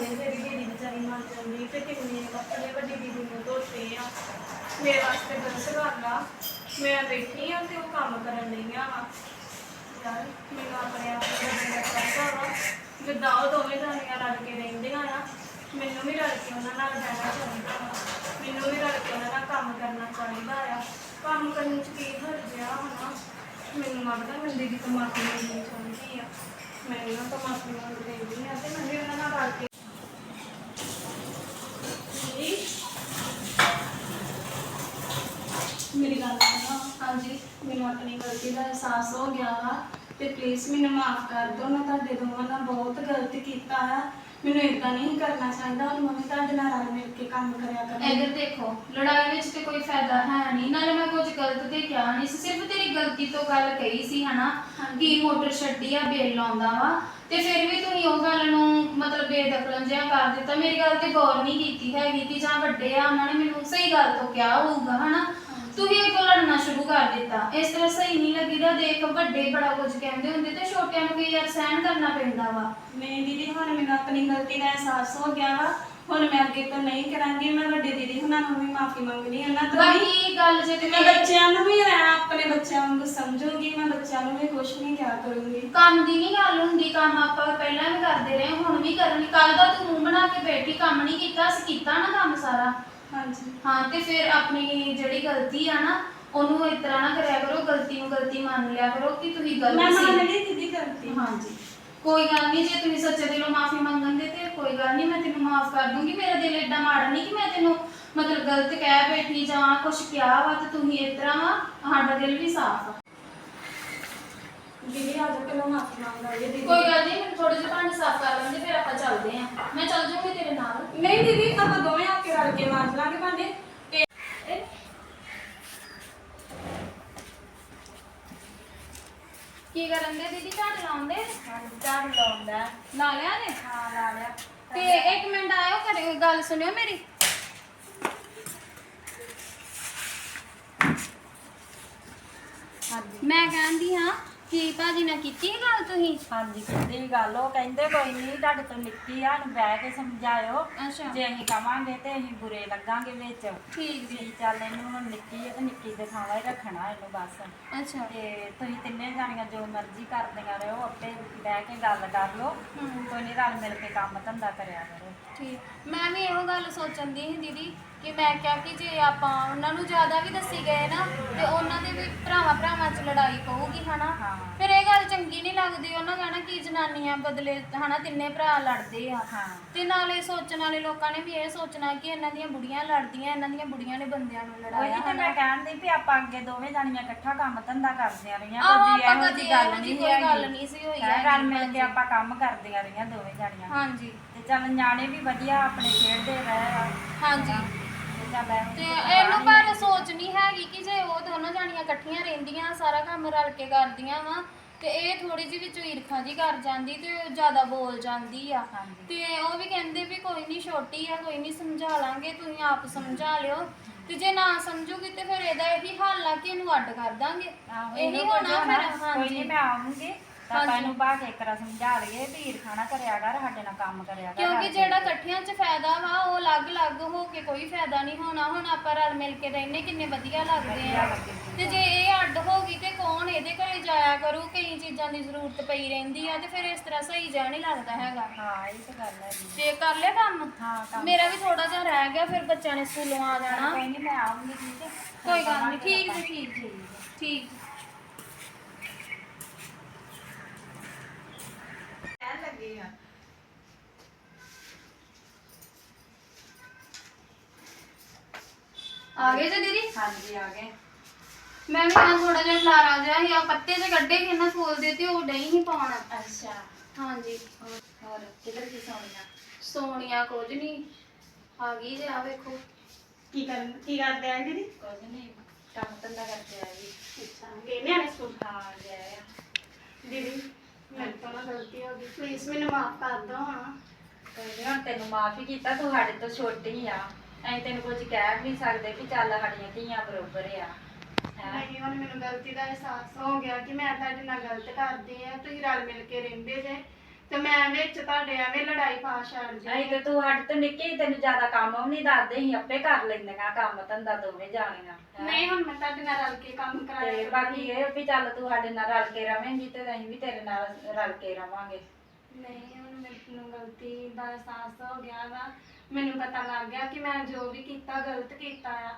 ਮੇਰੀ ਦੀਦੀ ਵਿਚਾਰੀ ਮਰ ਜਾਂਦੀ ਤੇ ਕਿੰਨੇ ਕੱਪੜੇ ਵੱਡੀ ਦੀਦੀ ਨੂੰ ਧੋਤੇ ਆ। ਮੇਰੇ ਵਾਸਤੇ ਗਲਤ ਗੱਲ ਆ ਮੈਂ ਬੈਠੀ ਆ ਤੇ ਉਹ ਕੰਮ ਕਰਨ ਲਈ ਆ ਯਾਰ, ਮੈਨੂੰ ਆਪਣੇ ਆਪ ਨੂੰ ਬਦਲਣਾ ਚਾਹੀਦਾ ਵਾ। ਜਿੱਦਾਂ ਉਹ ਦੋਵੇਂ ਜਾਣੀਆਂ ਰਲ ਕੇ ਰਹਿੰਦੀਆਂ ਆ, ਮੈਨੂੰ ਵੀ ਰਲ ਕੇ ਉਹਨਾਂ ਨਾਲ ਰਹਿਣਾ ਚਾਹੀਦਾ ਵਾ। ਮੈਨੂੰ ਵੀ ਰਲ ਕੇ ਉਹਨਾਂ ਨਾਲ ਕੰਮ ਕਰਨਾ ਚਾਹੀਦਾ ਆ। ਕੰਮ ਕਰਨ ਚ ਕੀ ਹਰਜ ਆ ਹਨਾ ਮੈਨੂੰ ਲੱਗਦਾ ਮੈਂ ਦੀਦੀ ਤੋਂ ਮਾਫੀ ਮੰਗਣੀ ਚਾਹੁੰਦੀ ਆ। ਮੈਂ ਉਹਨਾਂ ਤੋਂ ਮਾਫੀ ਮੰਗ ਆ ਤੇ ਮੈਂ ਵੀ ਉਹਨਾਂ ਨਾਲ ਰਲ ਕੇ ਜੀ ਮੇਰੀ ਗੱਲ ਸੁਣੋ। ਹਾਂਜੀ ਮੈਨੂੰ ਆਪਣੀ ਗਲਤੀ ਦਾ ਅਹਿਸਾਸ ਹੋ ਗਿਆ ਵਾ ਤੇ ਪਲੀਜ਼ ਮੈਨੂੰ ਮਾਫ ਕਰ ਦਿਓ। ਮੈਂ ਤੁਹਾਡੇ ਦੋਵਾਂ ਨਾਲ ਬਹੁਤ ਗਲਤ ਕੀਤਾ ਆ। ਮੈਨੂੰ ਇਦਾਂ ਨਹੀਂ ਕਰਨਾ ਚਾਹੀਦਾ। ਹੁਣ ਮੈਂ ਵੀ ਤੁਹਾਡੇ ਨਾਲ ਰਲ ਮਿਲ ਕੇ ਕੰਮ ਕਰਿਆ ਕਰਾਂਗੀ ਇਧਰ ਦੇਖੋ ਲੜਾਈ ਵਿੱਚ ਤੇ ਕੋਈ ਫਾਇਦਾ ਹੈ ਨਹੀਂ। ਨਾਲੇ ਮੈਂ ਕੁਝ ਗਲਤ ਤੇ ਕਿਹਾ ਨਹੀਂ ਸੀ। ਸਿਰਫ ਤੇਰੀ ਗਲਤੀ ਤੋਂ ਗੱਲ ਕਹੀ ਸੀ ਹਨਾ। ਕਿ ਮੋਟਰ ਛੱਡੀ ਆ ਬਿੱਲ ਆਉਂਦਾ ਵਾ। ਤੇ ਫਿਰ ਵੀ ਤੁਸੀਂ ਉਹ ਗੱਲ ਨੂੰ ਮਤਲਬ ਬੇਦਖਲ ਜਿਹਾ ਕਰ ਦਿੱਤਾ। ਮੇਰੀ ਗੱਲ ਤੇ ਗੌਰ ਨਹੀਂ ਕੀਤੀ ਹੈਗੀ ਕਿ ਜਾਂ ਵੱਡੇ ਆ ਉਹਨਾਂ ਨੇ ਮੈਨੂੰ ਸਹੀ ਗੱਲ ਤੋਂ ਕਿਹਾ ਹੋਊਗਾ ਹਨਾ ਤੁਸੀਂ ਇਹ ਲੜਨਾ ਸ਼ੁਰੂ ਕਰ ਦਿੱਤਾ। ਇਸ ਤਰ੍ਹਾਂ ਸਹੀ ਨਹੀਂ ਲੱਗੀਦਾ ਦੇਖ ਵੱਡੇ ਬੜਾ ਕੁਝ ਕਹਿੰਦੇ ਹੁੰਦੇ ਤੇ ਛੋਟਿਆਂ ਨੂੰ ਵੀ ਯਾਰ ਸਹਿਣ ਕਰਨਾ ਪੈਂਦਾ ਵਾ। ਨਹੀਂ ਦੀਦੀ ਹੁਣ ਮੈਨੂੰ ਆਪਣੀ ਗਲਤੀ ਦਾ ਅਹਿਸਾਸ ਹੋ ਗਿਆ ਵਾ। ਹੁਣ ਮੈਂ ਅੱਗੇ ਤੋਂ ਨਹੀਂ ਕਰਾਂਗੀ ਮੈਂ ਵੱਡੇ ਦੀਦੀ ਹੁਣਾਂ ਨੂੰ ਵੀ ਮਾਫੀ ਮੰਗਣੀ ਉਹਨਾਂ ਤੋਂ ਵੀ ਬਾਕੀ ਗੱਲ ਜੇ ਤੇ ਮੈਂ ਤੇ ਬੱਚਿਆਂ ਨੂੰ ਵੀ ਮੈਂ ਆਪਣੇ ਬੱਚਿਆਂ ਨੂੰ ਸਮਝੂਗੀ ਮੈਂ ਬੱਚਿਆਂ ਨੂੰ ਵੀ ਕੁਛ ਨਹੀਂ ਕਿਹਾ ਕਰੂੰਗੀ। ਕੰਮ ਦੀ ਨਹੀਂ ਗੱਲ ਹੁੰਦੀ ਕੰਮ ਆਪਾਂ ਪਹਿਲਾਂ ਵੀ ਕਰਦੇ ਰਹੇ ਹੁਣ ਵੀ ਕਰਨੀ। ਕੱਲ ਦਾ ਤੂੰ ਮੂੰਹ ਬਣਾ ਕੇ ਬੈਠੀ ਕੰਮ ਨਹੀਂ ਕੀਤਾ ਅਸੀਂ ਕੀਤਾ ਨਾ ਕੰਮ ਸਾਰਾ। ਹਾਂਜੀ। ਹਾਂ ਤੇ ਫਿਰ ਆਪਣੀ ਜਿਹੜੀ ਗਲਤੀ ਆ ਨਾ ਉਹਨੂੰ ਇਸ ਤਰ੍ਹਾਂ ਨਾ ਕਰਿਆ ਕਰੋ ਗਲਤੀ ਨੂੰ ਗਲਤੀ ਮੰਨ ਲਿਆ ਕਰੋ ਕਿ ਤੁਸੀਂ ਮੈਂ ਗਲਤ ਮੰਨ ਸੀ। ਲਈ ਦੀਦੀ ਗਲਤੀ। ਹਾਂਜੀ। ਕੋਈ ਗੱਲ ਨਹੀਂ ਜੇ ਤੁਸੀਂ ਸੱਚੇ ਦਿਲੋਂ ਮਾਫੀ ਮੰਗਣ ਦੇ ਤੇ ਕੋਈ ਗੱਲ ਨਹੀਂ ਮੈਂ ਤੈਨੂੰ ਮਾਫ ਕਰ ਦੂੰਗੀ। ਮੇਰਾ ਦਿਲ ਏਡਾ ਮਾੜਾ ਨਹੀਂ ਕਿ ਮੈਂ ਤੈਨੂੰ ਮਤਲਬ ਗਲਤ ਕਹਿ ਬੈਠੀ ਜਾਂ ਕੁਝ ਕਿਹਾ ਵਾ ਤੇ ਤੁਸੀਂ ਇਸ ਤਰ੍ਹਾਂ ਵਾ ਸਾਡਾ ਦਿਲ ਵੀ ਸਾਫ਼ ਆ। ਦੀਦੀ ਆ ਜਾ ਪਹਿਲਾਂ ਮਾਫੀ ਮੰਗ ਲਈਏ ਦੀਦੀ। ਕੋਈ ਗੱਲ ਨਹੀਂ ਮੈਨੂੰ ਥੋੜੇ ਜਿਹਾ ਭਾਂਡੇ ਸਾਫ਼ ਕਰ ਲੈਂਦੇ ਫਿਰ ਆਪਾਂ ਚੱਲਦੇ ਆਂ ਮੈਂ ਚੱਲ ਜਾਊਂਗੀ ਤੇਰੇ ਨਾਲ। ਨਹੀਂ ਦੀਦੀ ਆਪਾਂ ਦੋਵੇਂ ਆ ਕੇ ਰਲ ਕੇ ਮਾਰ ਲਾਂਗੇ ਭਾਂਡੇ ਤੇ ਇਹ- ਕੀ ਕਰਨ ਦੇ ਦੀਦੀ? ਝਾੜ ਲਾਉਂਦੇ? ਝਾੜੂ ਲਾਉਂਦਾ। ਲਾ ਲਿਆ ਨੇ ਹਾਂ ਲਾ ਲਿਆ। ਤੇ ਇੱਕ ਮਿੰਟ ਆਇਓ ਘਰੇ ਗੱਲ ਸੁਣਿਓ ਮੇਰੀ। ਮੈਂ ਕਹਿੰਦੀ ਹਾਂ ਕਿ ਭਾਜੀ ਨਾਲ ਕੀਤੀ ਇਹ ਗੱਲ ਤੁਸੀਂ? ਹਾਂਜੀ ਕਿਹਦੀ ਗੱਲ ਉਹ ਕਹਿੰਦੇ ਕੋਈ ਨਹੀਂ ਤੁਹਾਡੇ ਤੋਂ ਨਿੱਕੀ ਆ ਨੂੰ ਬਹਿ ਕੇ ਸਮਝਾਇਓ। ਅੱਛਾ। ਜੇ ਅਸੀਂ ਕਵਾਂਗੇ ਤੇ ਅਸੀਂ ਬੁਰੇ ਲੱਗਾਂਗੇ ਵਿੱਚ। ਠੀਕ ਜੀ ਚੱਲ ਇਹਨੂੰ ਹੁਣ ਨਿੱਕੀ ਹੈ ਤੇ ਨਿੱਕੀ ਦੇ ਥਾਂ ਹੀ ਰੱਖਣਾ ਇਹਨੂੰ ਬਸ। ਅੱਛਾ। ਤੇ ਤੁਸੀਂ ਤਿੰਨੇ ਜਾਣੀਆਂ ਜੋ ਮਰਜ਼ੀ ਕਰਦੀਆਂ ਰਹੋ ਆਪੇ ਬਹਿ ਕੇ ਗੱਲ ਕਰ ਲਓ। ਕੋਈ ਨਹੀਂ ਰਲ ਮਿਲ ਕੇ ਕੰਮ ਧੰਦਾ ਕਰਿਆ ਕਰੋ। ਠੀਕ। ਮੈਂ ਵੀ ਇਹੋ ਗੱਲ ਸੋਚਣ ਦੀ ਸੀ ਦੀਦੀ ਕਿ ਮੈਂ ਕਿਹਾ ਕਿ ਜੇ ਆਪਾਂ ਉਹਨਾਂ ਨੂੰ ਜ਼ਿਆਦਾ ਵੀ ਦੱਸੀ ਗਏ ਨਾ ਤੇ ਉਹਨਾਂ ਦੇ ਵੀ ਭਰਾਵਾਂ ਭਰਾਵਾਂ 'ਚ ਲੜਾਈ ਪਊਗੀ ਹਨਾ? ਹਾਂ। ਫਿਰ ਇਹ ਗੱਲ ਚੰਗੀ ਨਹੀਂ ਲੱਗਦੀ ਉਹਨਾਂ ਕਹਿਣਾ ਕਿ ਜਨਾਨੀਆਂ ਬਦਲੇ ਹਨਾ ਤਿੰਨੇ ਭਰਾ ਲੜਦੇ ਆ। ਹਾਂ। ਤੇ ਨਾਲੇ ਸੋਚਣ ਵਾਲੇ ਲੋਕਾਂ ਨੇ ਵੀ ਇਹ ਸੋਚਣਾ ਕਿ ਇਹਨਾਂ ਦੀਆਂ ਬੁੜੀਆਂ ਲੜਦੀਆਂ ਇਹਨਾਂ ਦੀਆਂ ਬੁੜੀਆਂ ਨੇ ਬੰਦਿਆਂ ਨੂੰ ਲੜਾਇਆ ਉਹੀ ਤੇ ਮੈਂ ਕਹਿੰਦੀ ਵੀ ਆਪਾਂ ਅੱਗੇ ਦੋਵੇਂ ਜਾਣੀਆਂ ਇਕੱਠਾ ਕੰਮ ਧੰਦਾ ਕਰਦੀਆਂ ਰਹੀਆਂ ਆਹੋ, ਕੋਈ ਆਪਾਂ ਇਹੋ ਕਦੇ ਜਿਹੀ ਗੱਲ ਜਿਹੀ ਨਹੀਂ ਕੋਈ। ਗੱਲ ਨਹੀਂ ਸੀ ਹੋਈ ਹੈਗੀ, ਰਲ ਮਿਲ ਕੇ। ਆਪਾਂ ਕੰਮ ਕਰਦੀਆਂ ਰਹੀਆਂ ਦੋਵੇਂ ਜਾਣੀਆਂ। ਹਾਂਜੀ। ਤੇ ਚੱਲ ਨਿਆਣੇ ਵੀ ਵਧੀਆ ਆਪਣੇ ਖੇਡਦੇ ਰਹੇ ਆ। ਹਾਂਜੀ। ਤੇ ਇਹਨੂੰ ਪਰ ਸੋਚ ਨਹੀਂ ਹੈਗੀ ਕਿ ਜੇ ਉਹ ਦੋਨੋਂ ਜਾਣੀਆਂ ਇਕੱਠੀਆਂ ਰਹਿੰਦੀਆਂ ਸਾਰਾ ਕੰਮ ਰਲ ਕੇ ਕਰਦੀਆਂ ਵਾ ਤੇ ਇਹ ਥੋੜੀ ਜਿਹੀ ਵਿੱਚੋਂ ਈਰਖਾ ਜੀ ਕਰ ਜਾਂਦੀ ਤੇ ਉਹ ਜ਼ਿਆਦਾ ਬੋਲ ਜਾਂਦੀ ਆ। ਹਾਂਜੀ। ਤੇ ਉਹ ਵੀ ਕਹਿੰਦੇ ਵੀ ਕੋਈ ਨਹੀਂ ਛੋਟੀ ਆ ਕੋਈ ਨਹੀਂ ਸਮਝਾ ਲਾਂਗੇ ਤੁਸੀਂ ਆਪ ਸਮਝਾ ਲਿਓ। ਤੇ ਜੇ ਨਾ ਸਮਝੂਗੀ ਤੇ ਫਿਰ ਇਹਦਾ ਇਹੀ ਹੱਲ ਆ ਕਿ ਇਹਨੂੰ ਅੱਡ ਕਰ ਦਾਂਗੇ। ਆਹੋ, ਇਹੀ ਹੋਣਾ ਫਿਰ ਕੋਈ ਨਹੀਂ ਹਾਂਜੀ। ਮੈਂ ਆਉਂਗੀ ਤਾਂ ਆਪਾਂ। ਇਹਨੂੰ ਬਾਅਦ ਇੱਕ ਰਾ ਸਮਝਾ ਲਈਏ ਵੀ ਈਰਖਾ ਨਾ ਕਰਿਆ ਕਰ ਸਾਡੇ ਨਾਲ ਕੰਮ ਕਰਿਆ ਕਰ ਕਿਉਂਕਿ। ਜਿਹੜਾ ਇਕੱਠਿਆਂ 'ਚ ਫਾਇਦਾ ਵਾ ਉਹ ਅਲੱਗ-ਅਲੱਗ ਹੋ ਕੇ ਕੋਈ ਫਾਇਦਾ ਨਹੀਂ ਹੋਣਾ। ਹੁਣ ਆਪਾਂ ਰਲ ਮਿਲ ਕੇ ਰਹਿੰਦੇ ਕਿੰਨੇ ਵਧੀਆ ਲੱਗਦੇ ਆ। ਤੇ ਜੇ ਇਹ ਅੱਡ ਹੋ ਗਈ ਤੇ ਕੌਣ ਇਹਦੇ ਘਰੇ ਜਾਇਆ ਕਰੂ? ਕਈ ਚੀਜ਼ਾਂ ਦੀ ਜ਼ਰੂਰਤ ਪਈ ਰਹਿੰਦੀ ਆ ਤੇ ਫਿਰ ਇਸ ਤਰ੍ਹਾਂ ਸਹੀ ਜਿਹਾ ਨਹੀਂ ਲੱਗਦਾ ਹੈਗਾ। ਹਾਂ ਇਹ ਤਾਂ ਗੱਲ ਹੈ ਜੀ। ਤੇ ਕਰ ਲਿਆ ਕੰਮ? ਹਾਂ ਕੰਮ। ਮੇਰਾ ਵੀ ਥੋੜਾ ਜਿਹਾ ਰਹਿ ਗਿਆ ਫਿਰ ਬੱਚਿਆਂ ਨੇ ਸਕੂਲੋਂ ਆ ਜਾਣਾ। ਕੋਈ ਨਹੀਂ ਮੈਂ ਆਉਂਗੀ ਠੀਕ ਹੈ। ਕੋਈ ਗੱਲ ਨਹੀਂ ਠੀਕ ਜੀ ਠੀਕ ਜੀ। ਠੀਕ ਜੀ ਕਹਿਣ ਲੱਗੇ ਆ ਆ ਗਏ ਜੀ ਦੀਦੀ? ਹਾਂਜੀ ਆ ਗਏ। ਮੈਂ ਵੀ ਆ ਥੋੜਾ ਜਿਹਾ ਖਲਾਰਾ ਜਿਹਾ ਸੀ ਆ ਪੱਤੇ ਜੇ ਕੱਢੇ ਸੀ ਨਾ ਫੁੱਲ ਦੇ ਤੇ ਉਹ ਡਈ ਹੀ ਪਾਉਣਾ। ਅੱਛਾ। ਹਾਂਜੀ। ਹੋਰ ਕਿਧਰ ਕੀ ਸੋਣੀਆਂ ਸੋਨੀਆ ਕੁਝ ਨਹੀਂ ਆ ਗਈ ਜੇ ਆ ਵੇਖੋ। ਕੀ ਕਰਨ ਕੀ ਕਰਦੇ ਆ ਦੀਦੀ? ਕੁਝ ਨਹੀਂ ਕੰਮ ਧੰਦਾ ਕਰਕੇ ਆ ਗਈ ਅੱਛਾ ਗਏ ਨਿਆਣੇ ਸਕੂਲ? ਹਾਂ ਆ। ਦੀਦੀ ਮੇਰੇ ਤੋਂ ਨਾ ਗਲਤੀ ਹੋ ਗਈ। ਪਲੀਜ਼ ਮੈਨੂੰ ਮਾਫ ਕਰ ਦਿਓ ਹਾਂ ਕੋਈ ਨੀ, ਹੁਣ ਤੈਨੂੰ ਮਾਫੀ ਕੀਤਾ ਤੂੰ ਸਾਡੇ ਤੋਂ ਛੋਟੀ ਆ। ਅਸੀਂ ਤੈਨੂੰ ਕੁਝ ਕਹਿ ਵੀ ਨਹੀਂ ਸਕਦੇ ਕਿ ਚੱਲ ਸਾਡੀਆਂ ਧੀਆਂ ਬਰੋਬਰ ਆ। ਹੈਂ? ਨਹੀਂ ਹੁਣ ਮੈਨੂੰ ਗਲਤੀ ਦਾ ਅਹਿਸਾਸ ਹੋ ਗਿਆ ਕਿ ਮੈਂ ਤੁਹਾਡੇ ਨਾਲ ਗਲਤ ਕਰਦੀ ਆ ਤੁਸੀਂ ਰਲ ਮਿਲ ਕੇ ਰਹਿੰਦੇ ਜੇ। ਤੇ ਮੈਂ ਵਿੱਚ ਤੁਹਾਡੇ ਐਵੇਂ ਲੜਾਈ ਪਾ ਛੱਡ ਨਹੀਂ ਜੀ ਤੇ ਤੂੰ ਸਾਡੇ ਤੋਂ ਨਿੱਕੀ ਤੈਨੂੰ ਜ਼ਿਆਦਾ ਕੰਮ ਵੀ ਨਹੀਂ ਦੱਸਦੇ ਸੀ ਆਪੇ ਕਰ ਲੈਂਦੀਆਂ ਕੰਮ ਧੰਦਾ ਦੋਵੇਂ ਜਾਣੀਆਂ ਹੈਂ। ਨਹੀਂ ਹੁਣ ਮੈਂ ਤੁਹਾਡੇ ਨਾਲ ਰਲ ਕੇ ਕੰਮ ਤੇ ਕਰਾਇਆ ਬਾਕੀ ਇਹ ਵੀ ਚੱਲ ਤੂੰ ਸਾਡੇ ਨਾਲ ਰਲ ਕੇ ਰਵੇਂਗੀ ਤੇ ਅਸੀਂ ਵੀ ਤੇਰੇ ਨਾਲ ਰਲ ਕੇ ਰਵਾਂਗੇ। ਨਹੀਂ ਹੁਣ ਮੈਨੂੰ ਗਲਤੀ ਦਾ ਅਹਿਸਾਸ ਹੋ ਗਿਆ ਵਾ। ਮੈਨੂੰ ਪਤਾ ਲੱਗ ਗਿਆ ਕਿ ਮੈਂ ਜੋ ਵੀ ਕੀਤਾ ਗਲਤ ਕੀਤਾ ਆ।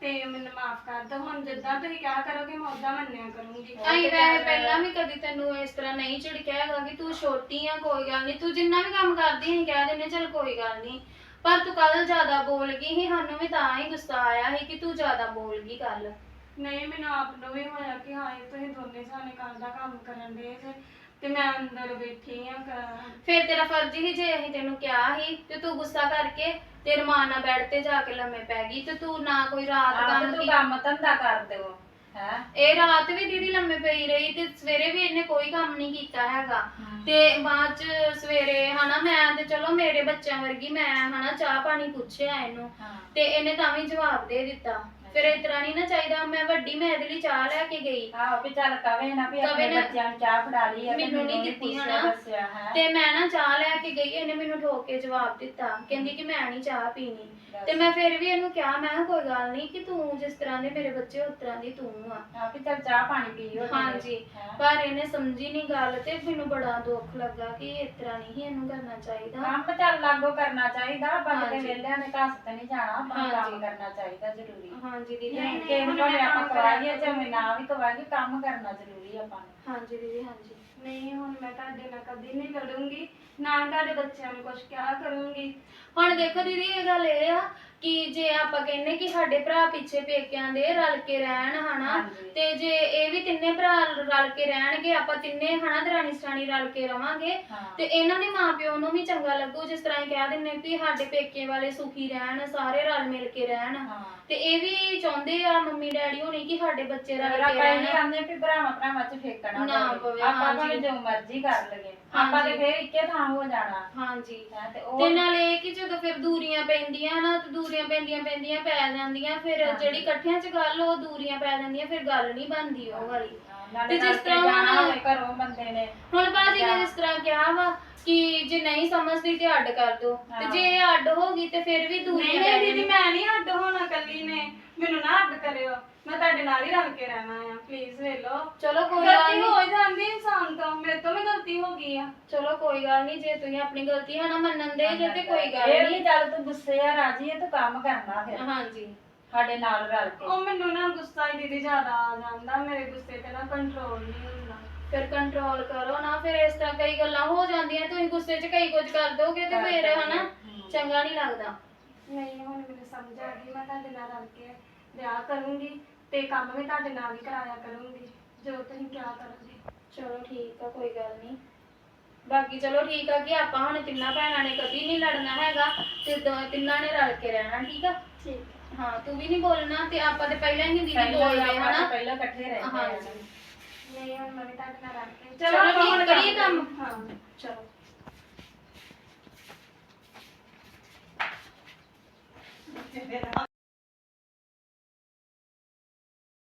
ਤੇ ਮੈਨੂੰ ਮਾਫ ਕਰ ਦਿਓ ਹੁਣ ਜਿੱਦਾਂ ਤੁਸੀਂ ਕਿਹਾ ਕਰੋਗੇ ਮੈਂ ਉਦਾਂ ਮੰਨਿਆ ਕਰੂੰਗੀ। ਅਸੀਂ ਵੈਸੇ ਪਹਿਲਾਂ ਵੀ ਕਦੀ ਤੈਨੂੰ ਇਸ ਤਰ੍ਹਾਂ ਨਹੀਂ ਝਿੜਕਿਆ ਹੈਗਾ ਕਿ ਤੂੰ ਛੋਟੀ ਆ ਕੋਈ ਗੱਲ ਨਹੀਂ। ਤੂੰ ਜਿੰਨਾ ਵੀ ਕੰਮ ਕਰਦੀ ਅਸੀਂ ਕਹਿ ਦਿੰਦੇ ਚਲ ਕੋਈ ਗੱਲ ਨਹੀਂ। ਪਰ ਤੂੰ ਕੱਲ ਜ਼ਿਆਦਾ ਬੋਲ ਗਈ ਸੀ ਸਾਨੂੰ ਵੀ ਤਾਂ ਹੀ ਗੁੱਸਾ ਆਇਆ ਸੀ ਕਿ ਤੂੰ ਜ਼ਿਆਦਾ ਬੋਲ ਗਈ ਕੱਲ ਨਹੀਂ ਮੈਨੂੰ ਆਪ ਨੂੰ ਵੀ ਹੋਇਆ ਕਿ ਹਾਂ ਇਹ ਤੁਸੀਂ ਦੋਨੇ ਜਾਣੇ ਘਰ ਦਾ ਕੰਮ ਕਰਨ ਦੇ ਜੇ। ਤੇ ਮੈਂ ਅੰਦਰ ਬੈਠੀ ਆ ਫਿਰ ਤੇਰਾ ਫਰਜ਼ ਹੀ ਜੇ ਅਸੀਂ ਤੈਨੂੰ ਕਿਹਾ ਸੀ ਤੇ ਤੂੰ ਗੁੱਸਾ ਕਰਕੇ ਤੇ ਰਮਾਨ ਨਾਲ ਬੈੱਡ ਤੇ ਜਾ ਕੇ ਲੰਮੇ ਪੈ ਗਈ ਤੇ ਤੂੰ ਨਾ ਕੋਈ ਰਾਤ ਤੇ ਕੰਮ ਤੂੰ ਕੀ ਕੰਮ ਧੰਦਾ ਕਰ ਦਿਓ ਹੈ? ਇਹ ਰਾਤ ਵੀ ਦੀਦੀ ਲੰਮੇ ਪਈ ਰਹੀ ਤੇ ਸਵੇਰੇ ਵੀ ਇਹਨੇ ਕੋਈ ਕੰਮ ਨਹੀਂ ਕੀਤਾ ਹੈਗਾ। ਤੇ ਬਾਅਦ ਚ ਸਵੇਰੇ ਹਨਾ ਮੈਂ ਤੇ ਚਲੋ ਮੇਰੇ ਬੱਚਿਆਂ ਵਰਗੀ ਮੈਂ ਹਨਾ ਚਾਹ ਪਾਣੀ ਪੁੱਛਿਆ ਇਹਨੂੰ ਤੇ ਇਹਨੇ ਤਾਂ ਵੀ ਜਵਾਬ ਦੇ ਦਿੱਤਾ। ਫਿਰ ਇਸ ਤਰ੍ਹਾਂ ਨਹੀਂ ਨਾ ਚਾਹੀਦਾ ਮੈਂ ਵੱਡੀ ਮੈਂ ਇਹਦੇ ਲਈ ਚਾਹ ਲੈ ਕੇ ਗਈ। ਆਹੋ ਵੀ ਚੱਲ ਕਵੇ ਨਾ ਵੀ ਕਵੇ ਆਪਣੇ ਨਾ- ਬੱਚਿਆਂ ਨੂੰ ਚਾਹ ਫੜਾ ਲਈ ਆ ਤੇ ਮੈਨੂੰ ਨਹੀਂ ਦਿੱਤੀ ਪੁੱਛਿਆ ਹਨਾ। ਦੱਸਿਆ ਹੈ। ਤੇ ਮੈਂ ਨਾ ਚਾਹ ਲੈ ਕੇ ਗਈ ਇਹਨੇ ਮੈਨੂੰ ਠੋਕ ਕੇ ਜਵਾਬ ਦਿੱਤਾ। ਕਹਿੰਦੀ ਕਿ ਮੈਂ ਨਹੀਂ ਚਾਹ ਪੀਣੀ। ਤੇ ਮੈਂ ਫਿਰ ਵੀ ਇਹਨੂੰ ਕਿਹਾ ਮੈਂ ਕਿਹਾ ਕੋਈ ਗੱਲ ਨਹੀਂ ਕਿ ਤੂੰ ਜਿਸ ਤਰ੍ਹਾਂ ਦੇ ਮੇਰੇ ਬੱਚੇ ਉਸ ਤਰ੍ਹਾਂ ਦੀ ਤੂੰ ਆ ਆ ਵੀ ਚੱਲ ਚਾਹ ਪਾਣੀ ਪੀਓ ਹਾਂਜੀ ਹੈਂ। ਪਰ ਇਹਨੇ ਸਮਝੀ ਨਹੀਂ ਗੱਲ ਤੇ ਮੈਨੂੰ ਬੜਾ ਦੁੱਖ ਲੱਗਾ ਕਿ ਇਸ ਤਰ੍ਹਾਂ ਨਹੀਂ ਇਹਨੂੰ ਕਰਨਾ ਚਾਹੀਦਾ ਕੰਮ ਚੱਲ ਲਾਗੋ ਕਰਨਾ ਚਾਹੀਦਾ ਕਿਤੇ ਹਾਂਜੀ। ਵਿਹਲਿਆਂ ਨੇ ਘਸ ਤੇ ਨਹੀਂ ਜਾਣਾ ਆਪਾਂ ਕੰਮ ਹਾਂਜੀ। ਕਰਨਾ ਚਾਹੀਦਾ ਜ਼ਰੂਰੀ ਹਾਂਜੀ ਦੀਦੀ ਨੂੰ ਹੁਣ ਆਪਾਂ ਕਵਾਈਏ ਚਾਹੇ ਨਾ ਵੀ ਕਵਾਈਏ ਕੰਮ ਕਰਨਾ ਜ਼ਰੂਰੀ ਆਪਾਂ ਨੂੰ ਹਾਂਜੀ ਦੀਦੀ, ਹਾਂਜੀ। ਨਹੀਂ, ਹੁਣ ਮੈਂ ਤੁਹਾਡੇ ਨਾਲ ਕਦੀ ਨਹੀਂ ਲੜੂੰਗੀ, ਨਾ ਤੁਹਾਡੇ ਬੱਚਿਆਂ ਨੂੰ ਕੁਝ ਕਿਹਾ ਕਰੂੰਗੀ। ਹੁਣ ਦੇਖੋ ਦੀਦੀ, ਇਹ ਗੱਲ ਇਹ ਆ ਕਿ ਜੇ ਆਪਾਂ ਕਹਿੰਨੇ ਕਿ ਸਾਡੇ ਭਰਾ ਪਿੱਛੇ ਪੇਕਿਆਂ ਦੇ ਰਲ ਕੇ ਰਹਿਣ ਹਨਾ ਹਾਂਜੀ। ਤੇ ਜੇ ਇਹ ਵੀ ਤਿੰਨੇ ਭਰਾ ਰਲ ਕੇ ਰਹਿਣਗੇ ਆਪਾਂ ਤਿੰਨੇ ਹਨਾ ਦਰਾਣੀ ਸਰਾਣੀ ਰਲ ਕੇ ਰਵਾਂਗੇ ਹਾਂ ਤੇ ਇਹਨਾਂ ਦੇ ਮਾਪਿਓ ਨੂੰ ਵੀ ਚੰਗਾ ਲੱਗੂ ਜਿਸ ਤਰ੍ਹਾਂ ਇਹ ਕਹਿ ਦਿੰਨੇ ਵੀ ਸਾਡੇ ਪੇਕੇ ਵਾਲੇ ਸੁਖੀ ਰਹਿਣ ਸਾਰੇ ਰਲ ਮਿਲ ਕੇ ਰਹਿਣ ਹਾਂ ਤੇ ਇਹ ਵੀ ਚਾਹੁੰਦੇ ਆ ਮੰਮੀ ਡੈਡੀ ਹੋਣੀ ਕਿ ਸਾਡੇ ਬੱਚੇ ਰਲ ਕੇ ਪਹਿਲੇ ਰਹਿਣ ਆਂਦੇ ਵੀ ਭਰਾਵਾਂ ਭਰਾਵਾਂ ਚ ਫੇਕਣਾ ਨਾ ਪਵੇ। ਆਪਾਂ ਹਾਂਜੀ। ਭਾਵੇਂ ਜੋ ਮਰਜ਼ੀ ਕਰ ਲਗੇ ਆਪਾਂ ਤੇ ਹਾਂਜੀ। ਫੇਰ ਇੱਕੇ ਥਾਂ ਹੋ ਜਾਣਾ। ਹਾਂਜੀ। ਹੈਂ ਤੇ ਤੇ ਉਹ ਨਾਲ ਇਹ ਕਿ ਜਦੋਂ ਫਿਰ ਦੂਰੀਆਂ ਪੈਂਦੀਆਂ ਨਾ ਤੇ ਦੂਰੀਆਂ ਪੈਂਦੀਆਂ ਪੈਂਦੀਆਂ ਪੈ ਜਾਂਦੀਆਂ ਫਿਰ। ਜਿਹੜੀ ਇਕੱਠਿਆਂ 'ਚ ਗੱਲ ਉਹ ਦੂਰੀਆਂ ਪੈ ਜਾਂਦੀਆਂ ਫਿਰ ਗੱਲ ਨਹੀਂ ਬਣਦੀ ਉਹ ਵਾਲੀ। ਤੇ ਜਿਸ ਤਰ੍ਹਾਂ ਜਾਣਾ ਹੁਣ- ਹੋਵੇ ਘਰੋਂ ਬੰਦੇ ਨੇ। ਹੁਣ ਬਾਜੀ ਨੇ ਜਿਸ ਤਰ੍ਹਾਂ ਕਿਹਾ ਵਾ ਕਿ ਜੇ ਨਹੀਂ ਸਮਝਦੀ ਤੇ ਅੱਡ ਕਰ ਦੋ ਤੇ ਹਾਂ। ਜੇ ਅੱਡ ਹੋ ਗਈ ਤੇ ਫਿਰ ਵੀ ਨਹੀਂ ਦੂਰੀਆਂ ਨਹੀਂ ਪੈ ਦੀਦੀ ਜਾਂਦੀਆਂ ਮੈਂ ਨਹੀਂ ਅੱਡ ਹੋਣਾ ਕੱਲੀ ਨੇ। ਮੈਨੂੰ ਨਾ ਅੱਡ ਕਰਿਓ। ਮੈਂ ਤੁਹਾਡੇ ਨਾਲ ਹੀ ਰਲ ਕੇ ਰਹਿਣਾ ਆ ਪਲੀਜ਼ ਵੇ ਲੋ ਚਲੋ ਕੋਈ ਗੱਲ ਗਲਤੀ ਨਹੀਂ। ਹੋ ਜਾਂਦੀ ਇਨਸਾਨ ਤੋਂ ਮੇਰੇ ਤੋਂ ਵੀ ਗਲਤੀ ਹੋ ਗਈ ਆ। ਚਲੋ ਕੋਈ ਗੱਲ ਨਹੀਂ ਜੇ ਤੁਸੀਂ ਆਪਣੀ ਗਲਤੀ ਹੈ ਨਾ ਮੰਨਣ ਦੇ ਜੇ ਤੇ ਕੋਈ ਗੱਲ ਨਹੀਂ ਨਹੀਂ। ਚੱਲ ਤੂੰ ਗੁੱਸੇ ਆ ਰਾਜੀ ਹੈ ਤੂੰ ਕੰਮ ਕਰਨਾ ਫਿਰ। ਹਾਂਜੀ। ਸਾਡੇ ਨਾਲ ਰਲ ਕੇ। ਉਹ ਮੈਨੂੰ ਨਾ ਗੁੱਸਾ ਹੀ ਦੀਦੀ ਜ਼ਿਆਦਾ ਆ ਜਾਂਦਾ ਮੇਰੇ ਗੁੱਸੇ ਤੇ ਨਾ ਕੰਟਰੋਲ ਨਹੀਂ ਹੁੰਦਾ। ਫਿਰ ਕੰਟਰੋਲ ਕਰੋ ਨਾ ਫਿਰ ਇਸ ਤਰ੍ਹਾਂ ਕਈ ਗੱਲਾਂ ਹੋ ਜਾਂਦੀਆਂ ਤੁਸੀਂ ਗੁੱਸੇ 'ਚ ਕਈ ਕੁਝ ਕਰ ਦੋਗੇ ਤੇ ਫਿਰ ਹਨਾ? ਚੰਗਾ ਨਹੀਂ ਲੱਗਦਾ। ਨਹੀਂ ਹੁਣ ਮੈਨੂੰ ਸਮਝ ਆ ਗਈ ਮੈਂ ਤੁਹਾਡੇ ਨਾਲ ਰਲ ਕੇ ਵਿਆਹ ਕਰੂੰਗੀ। ਤੇ ਕੰਮ ਵੀ ਤੁਹਾਡੇ ਨਾਲ ਹੀ ਕਰਾਇਆ ਕਰੂੰਗੀ ਜੋ ਤੁਸੀਂ ਕਿਹਾ ਕਰੋਗੇ ਚਲੋ ਠੀਕ ਆ ਕੋਈ ਗੱਲ ਨਹੀਂ। ਬਾਕੀ ਚਲੋ ਠੀਕ ਆ ਕਿ ਆਪਾਂ ਹੁਣ ਤਿੰਨਾਂ ਭੈਣਾਂ ਨੇ ਕਦੀ ਨਹੀਂ ਲੜਨਾ ਹੈਗਾ ਤੇ ਦ- ਤਿੰਨਾਂ ਨੇ ਰਲ ਕੇ ਰਹਿਣਾ ਠੀਕ ਆ? ਠੀਕ ਹਾਂ ਤੂੰ ਵੀ ਨਹੀਂ ਬੋਲਣਾ ਤੇ ਆਪਾਂ ਤੇ ਪਹਿਲਾਂ ਹੀ ਨਹੀਂ ਦੀਦੀ ਪਹਿਲਾਂ ਬੋਲਦੇ ਆਪਾਂ ਹਨਾ? ਪਹਿਲਾਂ ਇਕੱਠੇ ਰਹਿੰਦੇ ਆ ਹਾਂਜੀ ਨਹੀਂ ਹੁਣ ਮੈਂ ਵੀ ਤੁਹਾਡੇ ਨਾਲ ਰਲ ਕੇ ਚਲੋ ਆਪਾਂ ਠੀਕ, ਹੁਣ ਕਰੀਏ ਕੰਮ? ਹਾਂ ਚਲੋ। ਫਿਰ